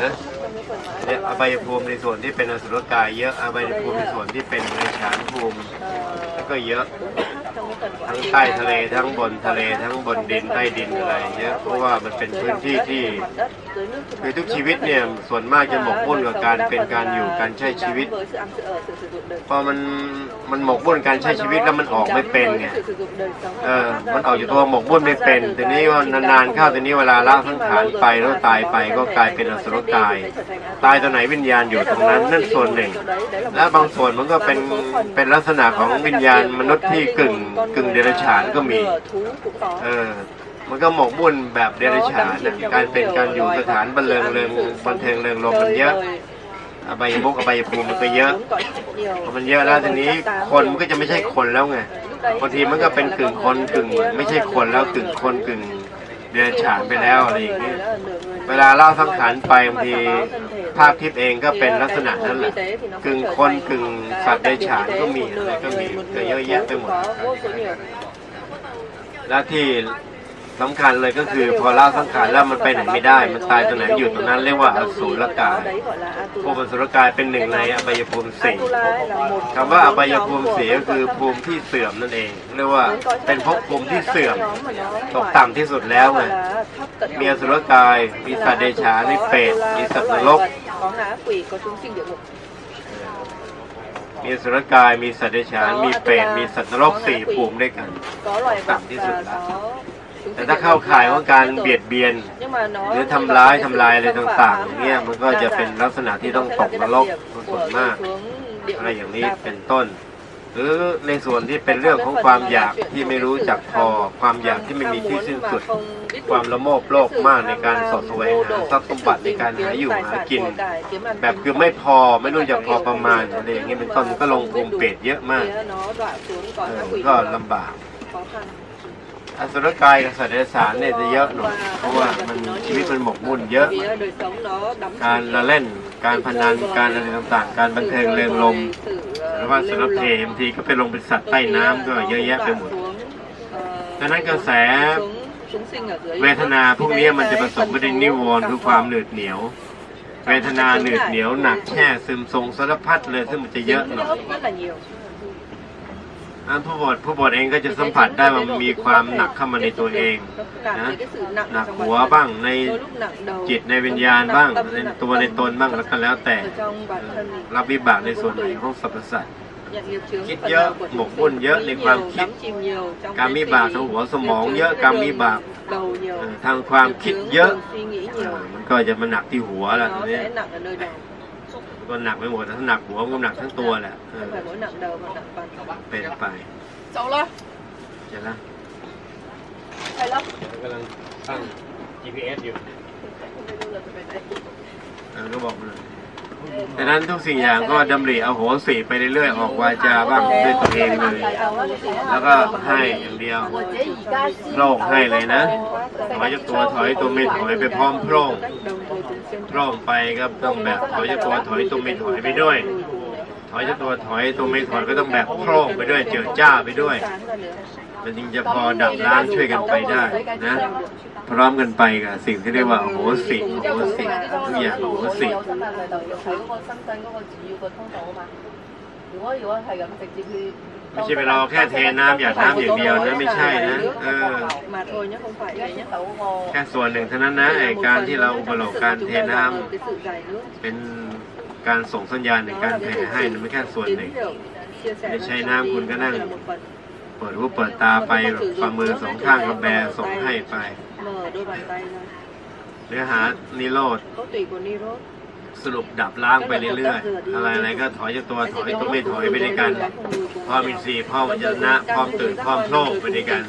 นะเนี่ยอบายภูมิในส่วนที่เป็นอสุรกายเยอะอบายภูมิในส่วนที่เป็นเดรัจฉานภูมิก็เยอะ ทั้งใต้ทะเลทั้งบนทะเลทั้งบนดินใต้ดินอะไรเยอะเพราะว่ามันเป็นพื้นที่ที่คือทุกชีวิตเนี่ยส่วนมากจะหมกมุ่นกับการเป็นการอยู่การใช้ชีวิตพอมันมันหมกมุ่นการใช้ชีวิตแล้วมันออกไม่เป็นไงเออมันออกจากตัวหมกมุ่นไม่เป็นทีนี้ว่านานๆเข้าทีนี้เวลาละสังขารไปแล้วตายไปก็กลายเป็นอสุรกาย ตายตัวไหนวิญญาณอยู่ตรงนั้นนั่นส่วนหนึ่ง และบางส่วนมันก็เป็นเป็นลักษณะของวิญญาณมนุษย์ที่กึ่งกึ่งเดรัจฉานก็มี เออ มันก็หมกมุ่นแบบเดรัจฉานน่ะการเป็นการอยู่สถานบันเทิงเริงบันเทิงเริงรมมันเยอะอบายมุกอบายภูมิมันก็เยอะพอมันเยอะแล้วทีนี้คนมันก็จะไม่ใช่คนแล้วไงบางทีมันก็เป็นกึ่งคนกึ่ง ไม่ใช่คนแล้วกึ่งคนกึ่งเดรัจฉานไปแล้วอะไรอย่างเงี้ย เวลาเล่าสังขารไปบางทีภาพทิพย์เองก็เป็นลักษณะนั้นแหละกึ่งคนกึ่งสัตว์เดรัจฉานก็มีอะไรก็มีก็เยอะแยะไปหมดแล้วที่ สำคัญเลยก็คือพอเล่าสังขารแล้วมันไปไหนไม่ได้ มันตายตัวไหนอยู่ตรงนั้นเรียกว่าอสูรกายภูมิอสุรกายเป็นหนึ่งในอบายภูมิสี่คำว่าอบายภูมิสี่ก็คือภูมิที่เสื่อมนั่นเอง เรียกว่าเป็นภพภูมิที่เสื่อมตกต่ำที่สุดแล้วไงมีอสุรกาย มีสัตว์เดชานมีเปรตมีสัตว์นรกมีอสุรกาย มีสัตว์เดชาน มีเปรตมีสัตว์นรกสี่ภูมิด้วยกัน có loài vật Tạm ที่สุดแล้ว แต่ถ้าเข้าข่ายของการเบียดเบียน หรือทำร้ายทำลายอะไรต่างๆเงี้ยมันก็จะเป็นลักษณะที่ต้องตกนรกส่วนมาก อะไรอย่างนี้เป็นต้น หรือในส่วนที่เป็นเรื่องของความอยากที่ไม่รู้จักพอ ความอยากที่ไม่มีที่สิ้นสุด ความละโมบโลภมากในการสอดแสวงหาทรัพย์สมบัติในการหาอยู่หากิน แบบคือไม่พอไม่รู้จักพอประมาณอะไรอย่างเงี้เป็นต้นมันก็ลงภูมิเปรตเยอะมากเออ ngã quỷ ก็ลำบาก khó khăn อสุรกายกับสัตว์เดรัจฉานเนี่ยจะเยอะหน่อยเพราะว่ามันชีวิตมันหมกมุ่นเยอะ การละเล่น การพนัน การอะไรต่างๆ การบันเทิงเริงรมหรือว่าสารเพบางทีก็ไปลงเป็นสัตว์ใต้น้ำก็เยอะแยะไปหมดดังนั้นกระแสเวทนาพวกนี้มันจะผสมไปด้วยนิวรณ์คือความเหนืดเหนียว เวทนาเหนืดเหนียวหนักแช่ซึมทรงสารพัดเลยซึ่งมันจะเยอะหน่อย rất là nhiều อันผู้บทผู้บทเองก็จะสัมผัสได้ว่ามันมีความหนักเข้ามาในตัวเอง cảm นะ thấy cái sự nặng หนัก trong หัว bản thân. บ้างใน đôi lúc nặng đầu จิตในวิญญาณบ้างในตัวในตนบ้างแล้วก็แล้วแต่ ở trong bản thân mình รับวิบากในส่วนไหนของสรรพสัตว์ nhận nghiệp chướng คิด phần เยอะ nào của หม chúng กมุ่น sinh, เยอะ nghĩ ในความ nhiều, คิด đắm chìm nhiều trong การ cái มี suy บาก nghĩ, ทางหัวสมอง nghiệp เยอะ chướng การ cái มี đường บาก đầu nhiều เอ่อทางความคิด nghiệp chướng เยอะ đường suy nghĩ เอ่ nhiều อมันก็จะมาหนักที่หัวแล้ว nó เนี่ ก็หนักไปหมดถ้าหนักหัวมันก็หนักทั้งตัวแหละเออ không phải mỗi nặng đầu mà nặng phần เป็นไป cháu lên ใช่ไหม thầy lâm กำลังตั้ง GPS อยู่ không biết đâu là phải đây เออก็บอกมาเลย ดังนั้นทุกสิ่งอย่างก็ดำริเอาโหสิไปเรื่อยๆ ออกวาจาบ้างด้วยตัวเองเลย แล้วก็ให้อย่างเดียวโพร่งให้เลยนะถอยจากตัวถอยตัวไม่ถอยไปพร้อมโพร่งโพร่งไปก็ต้องแบบถอยจากตัวถอยตัวไม่ถอยไปด้วย ถอยจากตัวถอยตัวไม่ถอยก็ต้องแบบโพร่งไปด้วยเจอจ้าไปด้วยมันจึงจะพอดับล้างช่วยกันไปได้นะ พร้อมกันไปกับสิ่งที่เรียกว่าโหสิโหสิทุกอย่างโหสิไม่ใช่ไปเราแค่เทน้ำอยาดน้ำอย่างเดียวนะไม่ใช่นะเออแค่ส่วนหนึ่งเท่านั้นนะไอการที่เราอุปโลกการเทน้ำเป็นการส่งสัญญาณในการแผ่ให้นะไม่แค่ส่วนหนึ่งไม่ใช่น้ำคุณก็นั่งเปิดหูเปิดตาไปฝ่ามือสองข้างกระแบส่งให้ไป mở đôi bàn tay ra เนื้อหานิโรธ có tùy của Nirod สรุปดับล้างไปเรื่อยๆ อะไรอะไรก็ถอยจากตัวถอยตัวไม่ถอยไปด้วยกันพ่อมีสีพ่อวัจนะพร้อมตื่นพร้อมโพร่งไปด้วยกัน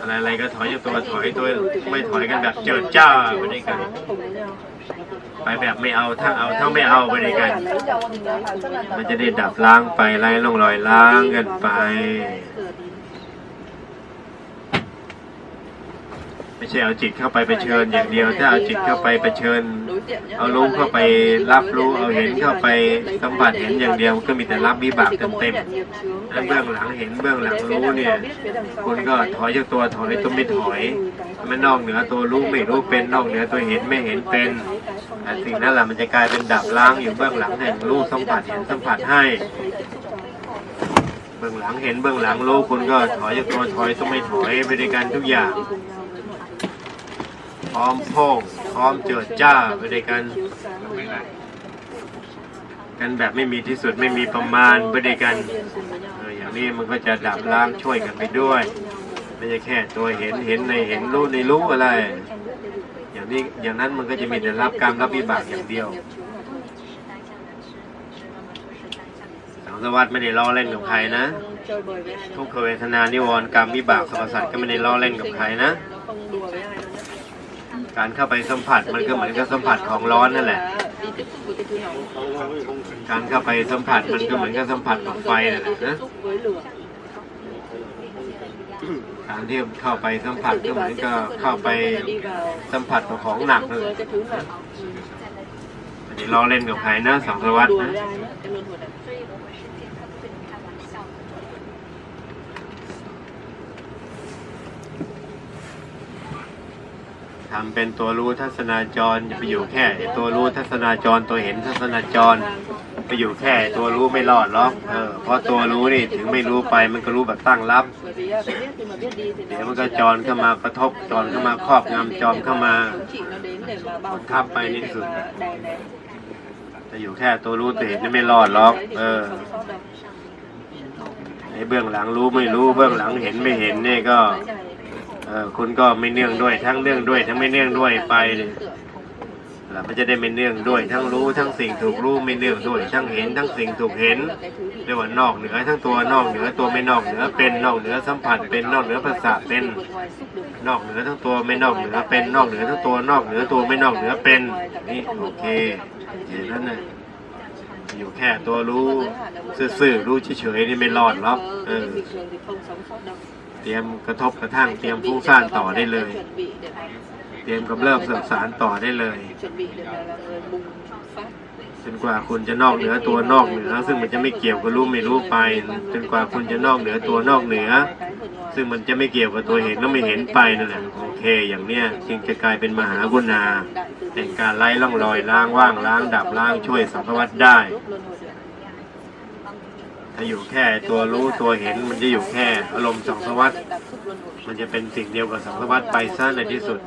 อะไรอะไรก็ถอยจากตัวถอยตัวไม่ถอยกันแบบเจิดจ้าไปด้วยกัน ไปแบบไม่เอาถ้าเอาถ้าไม่เอาไปด้วยกัน มันจะได้ดับล้างไปไล่ลงรอยล้างกันไป Sửa đi. ไม่ใช่เอาจิตเข้าไปเผชิญอย่างเดียวถ้าเอาจิตเข้าไปเผชิญ đối diện nhé. เอารู้เข้าไปรับรู้เอาเห็นเข้าไปสัมผัสเห็นอย่างเดียวก็มีแต่รับวิบาก Chỉ có mỗi เต็ม nhận nghiệp chướng ๆถ้าเบื้องหลังเห็นเบื้องหลัง Phía รู้ đằng เนี่ย sau biết, phía đằng sau คุณ hành ก็ trì. ถอยจากตัวถอยตัวไม่ถอยมันนอกเหนือตัวรู้ไม่รู้เป็นนอกเหนือตัวเห็นไม่เห็นเป็นแต่สิ่งนั้นแหละมันจะกลายเป็นดับล้างอยู่เบื้องหลังแห่งรู้สัมผัสเห็นสัมผัสให้เบื้องหลังเห็นเบื้องหลังรู้คุณก็ถอยจากตัวถอยต้องไม่ถอยไปด้วยกันทุกอย่าง พร้อมโพ่งพร้อมเจิดจ้าไปด้วยกัน กันแบบไม่มีที่สุดไม่มีประมาณไปด้วยกันเอออย่างนี้มันก็จะดับล้างช่วยกันไปด้วยไม่ใช่แค่ตัวเห็นเห็นในเห็นรู้ในรู้อะไร อย่างนี้อย่างนั้นมันก็จะมีแต่รับกรรมรับวิบากอย่างเดียวสังสารวัตไม่ได้ล้อเล่นกับใครนะทุกขเวทนานิวรณ์กรรมวิบากสรรพสัตว์ก็ไม่ได้ล้อเล่นกับใครนะ การเข้าไปสัมผัสมันก็เหมือนกับสัมผัสของร้อนนั่นแหละ đi tiếp xúc với cái thứ nóng การเข้าไปสัมผัสมันก็เหมือนกับสัมผัสกับไฟนั่นแหละ tiếp นะ xúc với lửa การที่เข้าไปสัมผัส đi ก็เหมื vào อน tiếp กับ xúc với เข้า nóng ไป hay là đi vào สัมผัสกับของหนัก tiếp นั่น xúc แหละ với cái thứ nặng ไม่ได้ล้อเล่นกับใครนะสังสารวัต đùa นะ với ai nữa cái luân hồi này ทำเป็นตัวรู้ทัศนาจรอย่าไปอยู่แค่ตัวรู้ทัศนาจรตัวเห็นทัศนาจรไปอยู่แค่ตัวรู้ไม่รอดหรอกเออเพราะตัวรู้นี่ถึงไม่รู้ไปมันก็รู้แบบตั้งรับเดี๋ยวมันก็จรเข้ามากระทบจรเข้ามาครอบงำจอมเข้ามา thống trị nó đến để mà bao ทับไปใน đến สุด để mà đè nén แต่อยู่แค่ตัวรู้ตัวเห็นนี่ไม่รอดหรอกเออไอ้เบื้องหลังรู้ไม่รู้เบื้องหลังเห็นไม่เห็นนี่ก็ คุณก็ไม่เนื่องด้วย ทั้งเนื่องด้วย ทั้งไม่เนื่องด้วยไปเลยแล้วมันจะได้ไม่เนื่องด้วย ทั้งรู้ทั้งสิ่งถูกรู้ไม่เนื่องด้วย ทั้งเห็นทั้งสิ่งถูกเห็นเรียกว่านอกเหนือ ทั้งตัวนอกเหนือตัวไม่นอกเหนือเป็นนอกเหนือสัมผัสเป็นนอกเหนือภาษาเป็น นอกเหนือทั้งตัวไม่นอกเหนือเป็นนอกเหนือทั้งตัวนอกเหนือตัวไม่นอกเหนือเป็นนี่โอเคอย่างนั้นน่ะอยู่แค่ตัวรู้ซื่อๆรู้เฉยๆนี่ไม่รอดหรอกเออ bình thường thì không sống sót đâu เตรียมกระทบกระทั่งเตรียมฟุ้งซ่านต่อได้เลย chuẩn bị để mà เตรียมกับเริ่มสื่อสารต่อได้เลย chuẩn bị để mà là người bùng phát จนกว่าคุณจะนอกเหนือตัวนอกเหนือ ซึ่งมันจะไม่เกี่ยวกับรู้ไม่รู้ไป จนกว่าคุณจะนอกเหนือตัวนอกเหนือ cái vượt ngoài ซึ่งมันจะไม่เกี่ยวกับตัวเห็นแล้วไม่เห็นไปนั่นแหละโอเค อย่างเนี้ยจึงจะกลายเป็นมหากุณา đại từ แห่งการไล่ล่องลอยล้างว่างล้างดับล้างช่วยสังสวัตได้ ถ้าอยู่แค่ตัวรู้ตัวเห็นมันจะอยู่แค่อารมณ์สังสวัต cảm xúc luân hồi มันจะเป็นสิ่งเดียวกับสังสวัตไปซะในที่สุด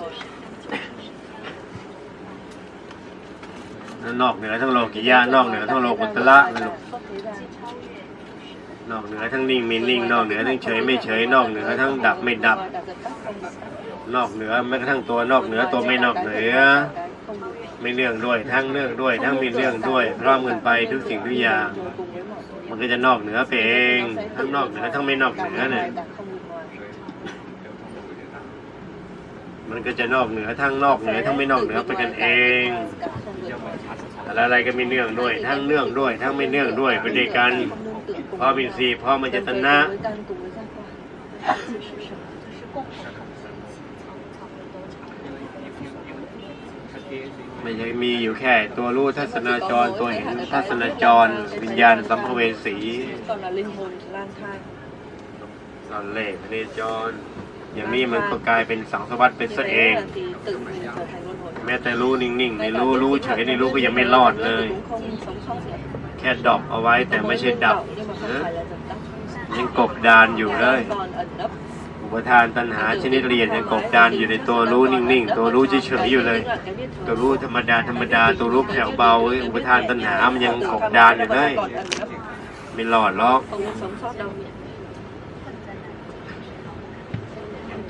นอกเหนือทั้งโลกิยะนอกเหนือทั้งโลกุตละนะลูกนอกเหนือทั้งนิ่งมีนิ่ง นอกเหนือทั้งเฉยไม่เฉย นอกเหนือทั้งดับไม่ดับ นอกเหนือแม้กระทั่งตัวนอกเหนือตัวไม่นอกเหนือ ไม่เนื่องด้วยทั้งเนื่องด้วย ทั้งมีเนื่องด้วยพร้อมกันไปทุกสิ่งทุกอย่าง มันก็จะนอกเหนือไปเองทั้งนอกเหนือทั้งไม่นอกเหนือเนี่ยมันก็จะนอกเหนือทั้งนอกเหนือทั้งไม่นอกเหนือไปกันเองอะไรอะไรก็มีเนื่องด้วย ทั้งเนื่องด้วย ทั้งไม่เนื่องด้วยไปด้วยกัน không nương tựa cùng พอบินทรีย์พอมันจะตนะ với căn cùng với giác quan ไม่ใช่มีอยู่แค่ตัวรู้ทัศนาจรตัวเห็นทัศนาจร วิญญาณสัมภเวสี còn là linh hồn lang thang ตอนเล่พเนจร อย่างนี้มันก็กลายเป็นสังสวัตไป Như ซะ thế เอง là thì tự mình trở thành luân hồi แม้แต่รู้นิ่งๆในรู้รู้เฉยในรู้ก็ยังไม่รอดเลย cũng không sống sót được แค่ดรอปเอาไว้แต่ไม่ใช่ดับ nhưng mà không นะ phải là dập tắt ยังกบดานอยู่เลย còn ẩn nấp อุปทานตัณหาชนิดเรียนยังกบดานอยู่ในตัวรู้นิ่งๆ ตัวรู้เฉยๆอยู่เลย ตัวรู้ธรรมดาธรรมดา ตัวรู้แผ่วเบาอุปทานตัณหามันยังกบดานอยู่เลยไม่รอดหรอก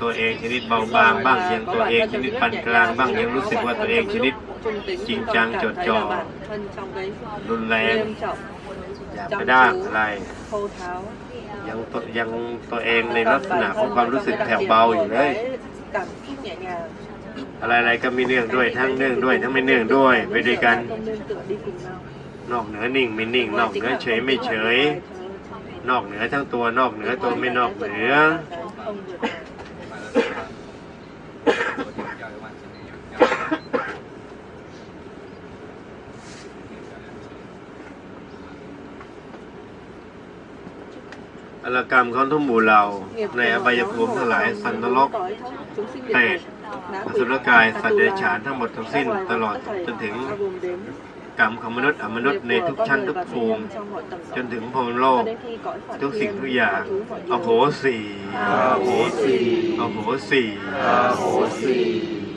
ตัวเองชนิดเบาบางบ้างยังตัวเองชนิดปานกลางบ้างยังรู้สึกว่าตัวเองชนิด trung tính Chỉnh chứ còn trang cảm chột thấy trò. là bản thân trong cái รุนแรงอย่าไปด้าอะไร ยังตัวยังตัวเองในลักษณะของความรู้สึกแผ่วเบาอยู่เลย อะไรๆก็มีเนื่องด้วยทั้งเนื่องด้วยทั้งไม่เนื่องด้วยไปด้วยกัน นอกเหนือนิ่งไม่นิ่ง นอกเหนือเฉยไม่เฉย นอกเหนือทั้งตัวนอกเหนือตัวไม่นอกเหนือ cái không vượt ngoài อรกรรมของทุกหมู่เหล่าในอบายภูมิทั้งหลายสันนรกเปรตอสุรกายสัตว์เดรัจฉานทั้งหมดทั้งสิ้นตลอดจนถึงกรรมของมนุษย์อมนุษย์ในทุกชั้นทุกภูมิจนถึงพรหมโลก ทุกสิ่งทุกอย่างอโหสีอาโหสีอโหสีอาโหสี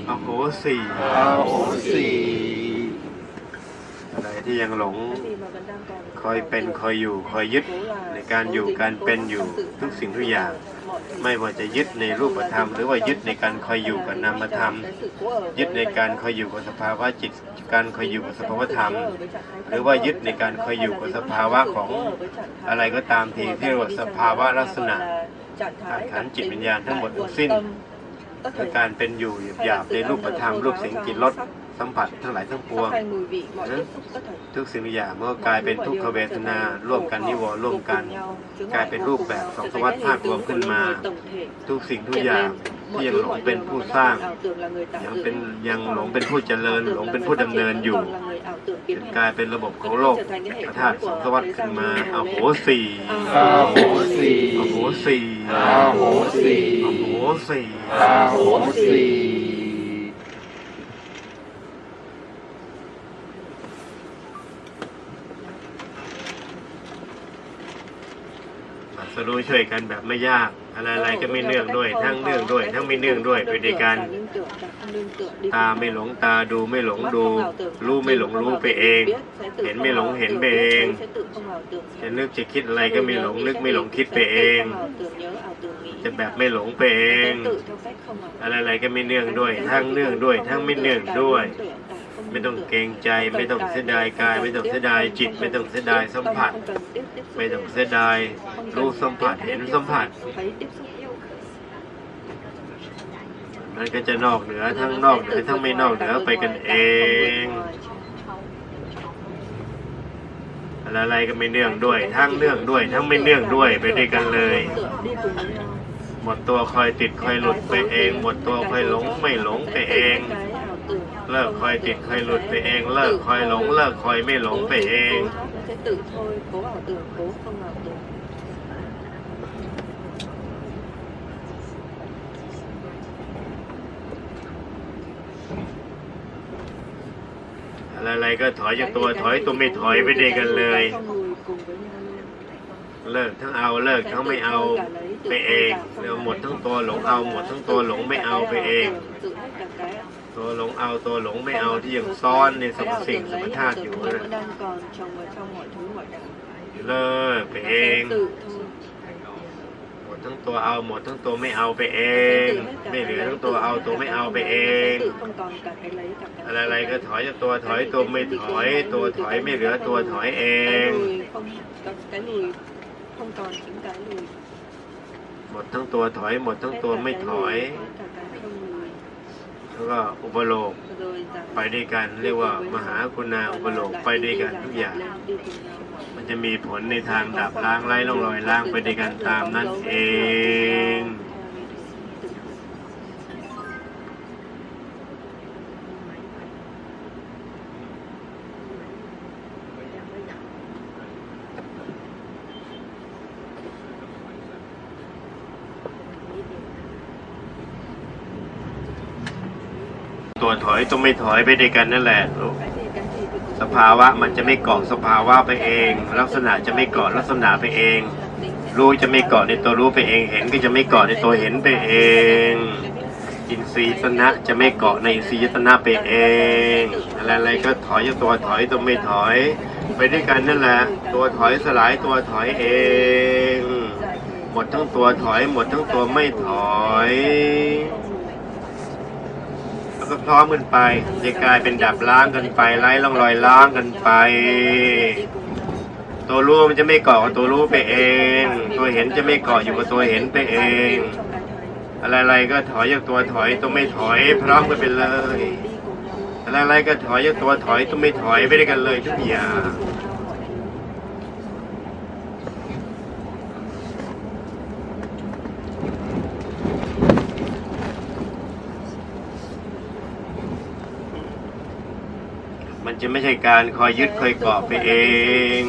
อโหสีอาโหสีอะไรที่ยังหลง คอยเป็นคอยอยู่คอยยึดในการอยู่การเป็นอยู่ทุกสิ่งทุกอย่าง ไม่ว่าจะยึดในรูปธรรม หรือว่ายึดในการคอยอยู่กับนามธรรม ยึดในการคอยอยู่กับสภาวะจิต การคอยอยู่กับสภาวะธรรม หรือว่ายึดในการคอยอยู่กับสภาวะของอะไรก็ตามทีที่เรียกว่าสภาวะลักษณะธาตุขันจิตวิญญาณทั้งหมดทั้งสิ้นคือการเป็นอยู่หยาบในรูปธรรมรูปเสียงกลิ่นรส สัมผัสทั้งหลายทั้งปวง ทุกสิ่งทุกอย่างเมื่อกลายเป็นทุกขเวทนาร่วมกันนิวรณ์ร่วมกัน กลายเป็นรูปแบบของสวัสดิ์ภาครวมขึ้นมา ทุกสิ่งทุกอย่างที่ยังหลงเป็นผู้สร้าง ยังเป็นยังหลงเป็นผู้เจริญ หลงเป็นผู้ดำเนินอยู่จนกลายเป็นระบบของโลกธาตุสังสวัสดิ์ขึ้นมาเอาโหสีอาโหสีเอาโหสีอาโหสีเอาโหสีอาโหสี รู้ช่วยกันแบบไม่ยาก อะไรๆก็ไม่เนื่องด้วย ทั้งเนื่องด้วย ทั้งไม่เนื่องด้วยไปด้วยกัน ตาไม่หลงตาดูไม่หลงดู รู้ไม่หลงรู้ไปเอง เห็นไม่หลงเห็นไปเองจะนึกจะคิดอะไรก็ไม่หลงนึกไม่หลงคิดไปเอง จะแบบไม่หลงไปเอง อะไรๆก็ไม่เนื่องด้วย ทั้งเนื่องด้วย ทั้งไม่เนื่องด้วย ไม่ต้องเกรงใจไม่ต้องเสียดายกาย ไม่ต้องเสียดายจิต ไม่ต้องเสียดายสัมผัส ไม่ต้องเสียดายรู้สัมผัสเห็นสัมผัส มันก็จะนอกเหนือทั้งนอกเหนือทั้งไม่นอกเหนือไปกันเองอะไรก็ไม่เนื่องด้วย ทั้งเนื่องด้วย ทั้งไม่เนื่องด้วยไปด้วยกันเลย หมดตัวคอยติดคอยหลุดไปเอง หมดตัวคอยหลงไม่หลงไปเอง เลิกคอยติดคอยหลุดไปเอง เลิกคอยหลง เลิกคอยไม่หลงไปเอง sẽ tự thôi cố ảo tưởng cố không ảo tưởng อะไรๆก็ถอยจากตัวถอยตัวไม่ถอยไปด้วยกันเลย con người cùng với nhau luôn เลิกทั้งเอาเลิกทั้งไม่เอาไปเองเร็วหมดทั้งตัวหลงเอาหมดทั้งตัวหลงไม่เอาไปเอง tự ตัวหลงเอาตัวหลงไม่เอาที่ยังซ่อนในสรรพ Cái ảo สิ่ง tưởng สรรพ lấy ธา ảo ตุอยู่ tưởng นั่น vẫn đang còn trồng vào trong mọi thứ mọi đạo เลิกไป Nó เอง sẽ tự thôi หมดทั้งตัวเอาหมดทั้งตัวไม่เอาไปเอง ไม่เหลือทั้งตัวเอาตัวไม่เอาไปเอง tự không còn cả cái lấy cả cái อะไรๆก็ถอยจากตัวถอยตัวไม่ถอย ตัวถอยไม่เหลือตัวถอยเอ cái ง lùi không cái, cái lùi không còn chính cái lùi หมดทั้งตัวถอย หมดทั้ง Hết ตัว cả ไม่ cái ถอย แล้วก็อุปโลกไปด้วยกัน เรียกว่ามหาคุณาอุปโลกไปด้วยกันทุกอย่าง มันจะมีผลในทางดับล้างไล่ร่องรอยล้างไปด้วยกันตามนั่นเอง วถอยต้องไม่ถอยไปด้วยกันนั่นแหละลูกสภาวะมันจะไม่เกาะสภาวะไปเอง ลักษณะจะไม่เกาะลักษณะไปเอง รู้จะไม่เกาะในตัวรู้ไปเอง เห็นก็จะไม่เกาะในตัวเห็นไปเอง อินทรีย์ตนะจะไม่เกาะในอินทรีย์ตนะไปเอง อะไรๆก็ถอยตัวถอยตัวไม่ถอย ไปด้วยกันนั่นแหละ ตัวถอยสลายตัวถอยเอง หมดทั้งตัวถอย หมดทั้งตัวไม่ถอย ก็พร้อมกันไปจะกลายเป็นดับล้างกันไปไล่ร่องรอยล้างกันไป ตัวรู้มันจะไม่เกาะกับตัวรู้ไปเอง ตัวเห็นจะไม่เกาะอยู่กับตัวเห็นไปเอง อะไรๆก็ถอยจากตัวถอยตัวไม่ถอยพร้อมกันไปเลยอะไรๆก็ถอยจากตัวถอยตัวไม่ถอยไปด้วยกันเลยทุกอย่าง มันจะไม่ใช่การคอยยึดคอยเกาะไปเอง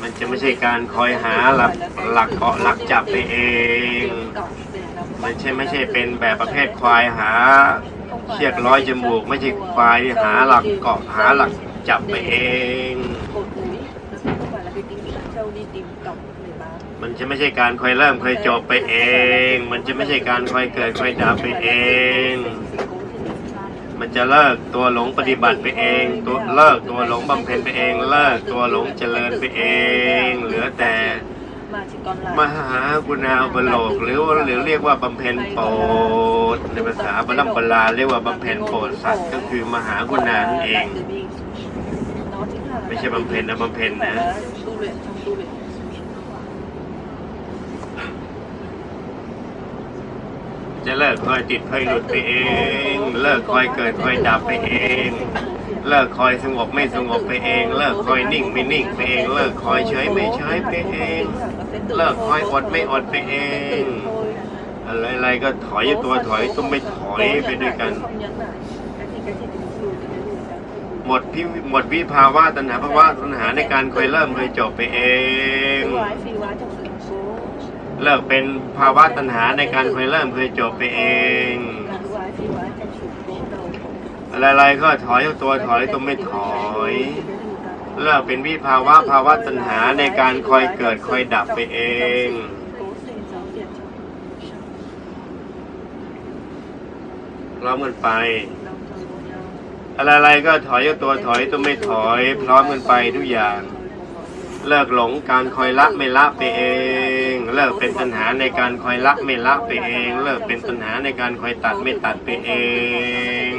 มันจะไม่ใช่การคอยหาหลักหลักเกาะหลักจับไปเอง มันใช่ไม่ใช่เป็นแบบประเภทควายหาเชือกร้อยจมูก ไม่ใช่ควายหาหลักเกาะหาหลักจับไปเอง มันจะไม่ใช่การคอยเริ่มคอยจบไปเอง มันจะไม่ใช่การคอยเกิดคอยดับไปเอง มันจะเลิกตัวหลงปฏิบัติไปเอง ตัวเลิกตัวหลงบำเพ็ญไปเอง เลิกตัวหลงเจริญไปเอง เหลือแต่มหากุณาอุปโลกหรือว่าหรือเรียกว่าบำเพ็ญโปรดในภาษาบาลัมปลาเรียกว่าบำเพ็ญโปรดสัตว์ก็คือมหากุณานั่นเอง ไม่ใช่บำเพ็ญนะบำเพ็ญนะ จะเลิกคอยติดคอยหลุดไปเอง เลิกคอยเกิดคอยดับไปเอง เลิกคอยสงบไม่สงบไปเอง เลิกคอยนิ่งไม่นิ่งไปเอง เลิกคอยเฉยไม่เฉยไปเอง เลิกคอยอดไม่อดไปเอง อะไรๆก็ถอยตัวถอยต้องไม่ถอยไปด้วยกัน หมดพิหมดวิภาวะตัณหาภาวะตัณหาในการเคยเริ่มเคยจบไปเอง เลิกเป็นภาวะตัณหาในการเคยเริ่มเคยจบไปเอง อะไรๆก็ถอยตัวถอยต้องไม่ถอยเลิกเป็นวิภาวะภาวะตัณหาในการคอยเกิดคอยดับไปเองพร้อมกันไป อะไรๆก็ถอยตัวถอยต้องไม่ถอย พร้อมกันไปทุกอย่าง เลิกหลงการคอยละไม่ละไปเอง เลิกเป็นตัณหาในการคอยละไม่ละไปเอง เลิกเป็นตัณหาในการคอยตัดไม่ตัดไปเอง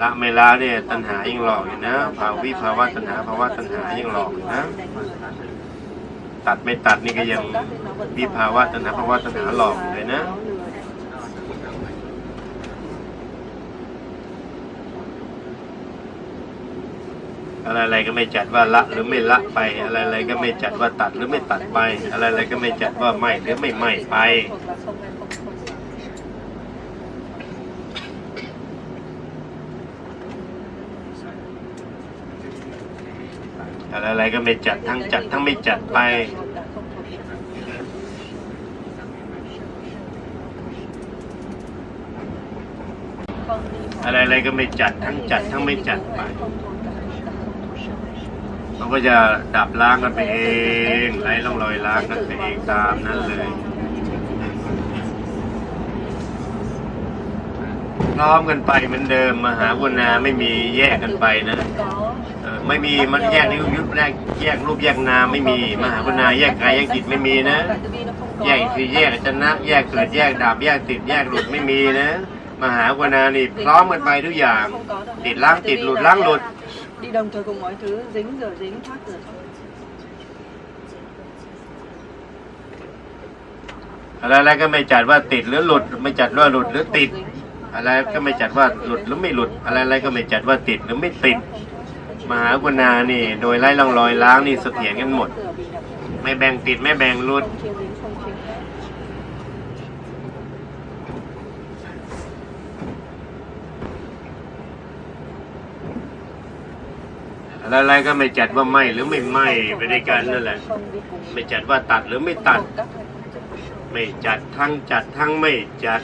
ละไม่ละเนี่ยตัณหายิ่งหลอกอยู่นะภาวิภาวะตัณหาภาวะตัณหายิ่งหลอกอยู่นะ ตัดไม่ตัดนี่ก็ยังวิภาวะตัณหาภาวะตัณหาหลอกอยู่เลยนะ อะไรๆก็ไม่จัดว่าละหรือไม่ละไป อะไรๆก็ไม่จัดว่าตัดหรือไม่ตัดไป อะไรๆก็ไม่จัดว่าไม่หรือไม่ไม่ไป hoặc là không hay không không อะไรๆก็ไม่จัดทั้งจัดทั้งไม่จัดไปอะไรๆก็ไม่จัดทั้งจัดทั้งไม่จัดไป มันก็จะดับล้างกันไปเองไร้ร่องรอยล้างกันไปเองตามนั้นเลยพร้อมกันไปเหมือนเดิมมหาวุณาไม่มีแยกกันไปนะไม่มีมันแยกนิ้วยุบแยกแยกรูปแยกนามไม่มีมหาวุณาแยกกายแยกจิตไม่มีนะแยกคือแยกชนะ แยกเกิดแยกดับแยกติดแยกหลุดไม่มีนะ มหากนานี่พร้อมกันไปทุกอย่าง ติดล้างติดหลุดล้างหลุด đi đồng thời cùng mọi thứ dính rửa dính thoát rửa thoát อะไรก็ไม่จัดว่าติดหรือหลุด ไม่จัดว่าหลุดหรือติด อะไรก็ไม่จัดว่าหลุดหรือไม่หลุด อะไรๆก็ไม่จัดว่าติดหรือไม่ติด มหากนานี่ โดยไล่ร่องรอยล้างนี่เสถียรกันหมด ไม่แบ่งติดไม่แบ่งหลุด không chiếm dính không chiếm hết อะไรก็ไม่จัดว่าไม่หรือไม่ไม่ไปด้วยกันนั่นแหละ ไม่จัดว่าตัดหรือไม่ตัด ไม่จัดทั้งจัดทั้งไม่จัด